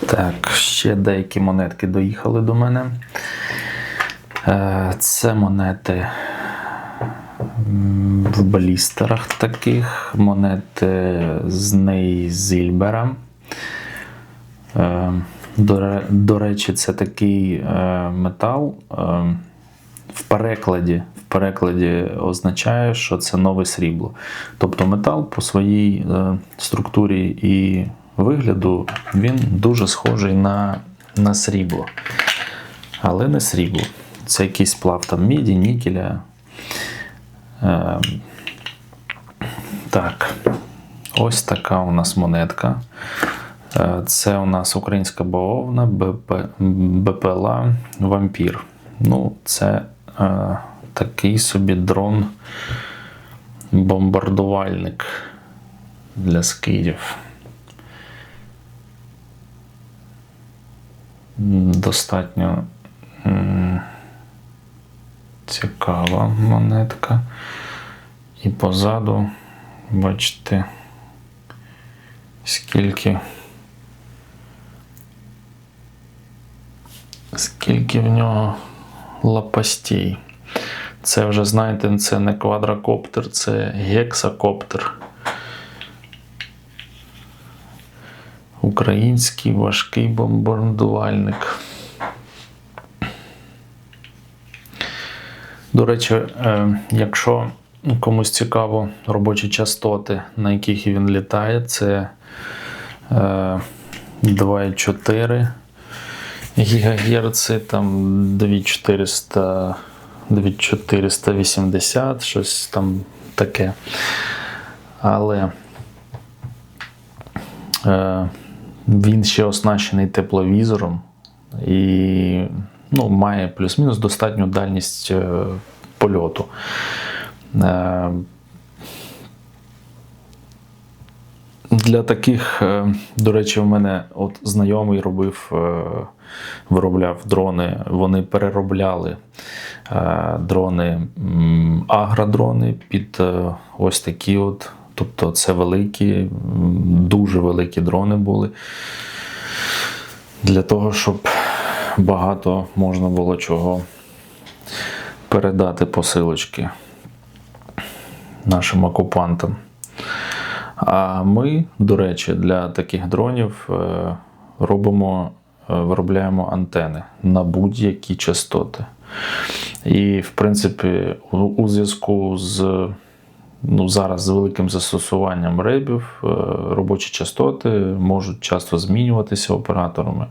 Так, ще деякі монетки доїхали до мене. Е, Це монети в балістерах таких, монети з Нейзільбера. Е, До, речі, це такий е, метал. В перекладі, в перекладі означає, що це нове срібло. Тобто метал по своїй структурі і вигляду він дуже схожий на, на срібло. Але не срібло. Це якийсь сплав там міді, нікеля. Е, так, ось така у нас монетка. Е, Це у нас українська бавовна БП, БПЛА Вампір. Ну, це е, такий собі дрон бомбардувальник для скидів. Достатньо цікава монетка. І позаду, бачите, скільки. Скільки в нього лопастей. Це вже, знаєте, це не квадрокоптер, це гексакоптер. Український важкий бомбардувальник. До речі, е, якщо комусь цікаво робочі частоти, на яких він літає, це е, 2,4 ГГц, там 2400, 2480, щось там таке. Але е, він ще оснащений тепловізором і ну, має плюс-мінус достатню дальність е, польоту. Е, Для таких, е, до речі, у мене от знайомий робив, виробляв дрони. Вони переробляли дрони, агродрони під ось такі от. Тобто це великі, дуже великі дрони були. Для того, щоб багато можна було чого передати посилочки нашим окупантам. А ми, до речі, для таких дронів е, робимо, е, виробляємо антени на будь-які частоти. І, в принципі, у, у зв'язку з ну, зараз з великим застосуванням ребів, е, робочі частоти можуть часто змінюватися операторами.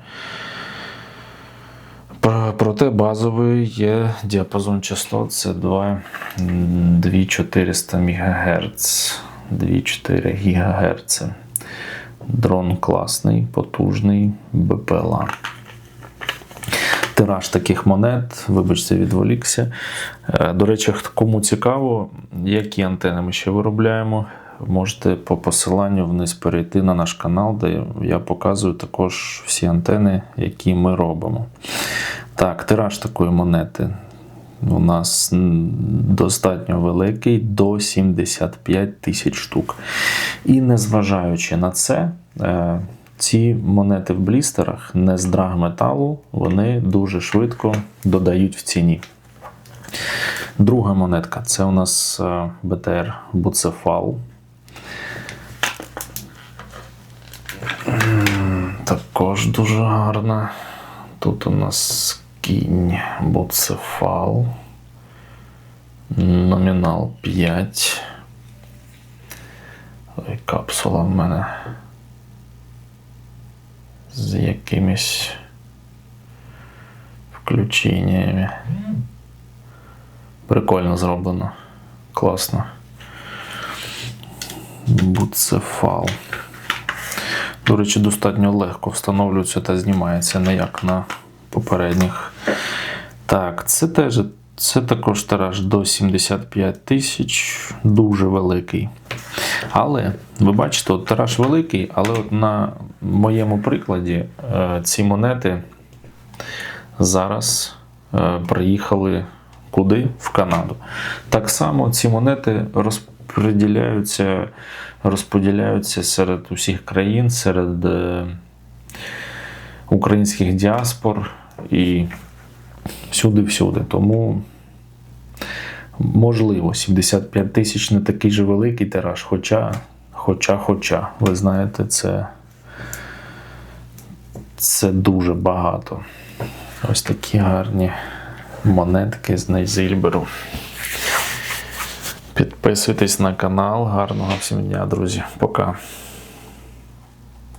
Проте базовий є діапазон частот це 2 2400 МГц, 2,4 ГГц. Дрон класний, потужний, БПЛА. Тираж таких монет, вибачте, відволікся. Е, До речі, кому цікаво, які антени ми ще виробляємо, можете по посиланню вниз перейти на наш канал, де я показую також всі антени, які ми робимо. Так, тираж такої монети у нас достатньо великий до 75 тисяч штук. І незважаючи на це, е, ці монети в блістерах не з драгметалу, вони дуже швидко додають в ціні. Друга монетка це у нас е, БТР Буцефал. Також дуже гарна. Тут у нас кінь Буцефал. Номінал 5. Ой, капсула в мене з якимись включеннями. Прикольно зроблено. Класно. Буцефал. До речі, достатньо легко встановлюється та знімається, не як на попередніх. Так, це теж це також тираж до 75 тисяч, дуже великий. Але ви бачите, от тираж великий, але от на моєму прикладі е, ці монети зараз е, приїхали куди? В Канаду. Так само ці монети розподіляються, розподіляються серед усіх країн, серед е, українських діаспор і всюди-всюди. Тому можливо, 75 тисяч не такий же великий тираж, хоча, хоча, хоча, ви знаєте, це, це дуже багато. Ось такі гарні монетки з Нейзильберу. Підписуйтесь на канал. Гарного всім дня, друзі. Пока.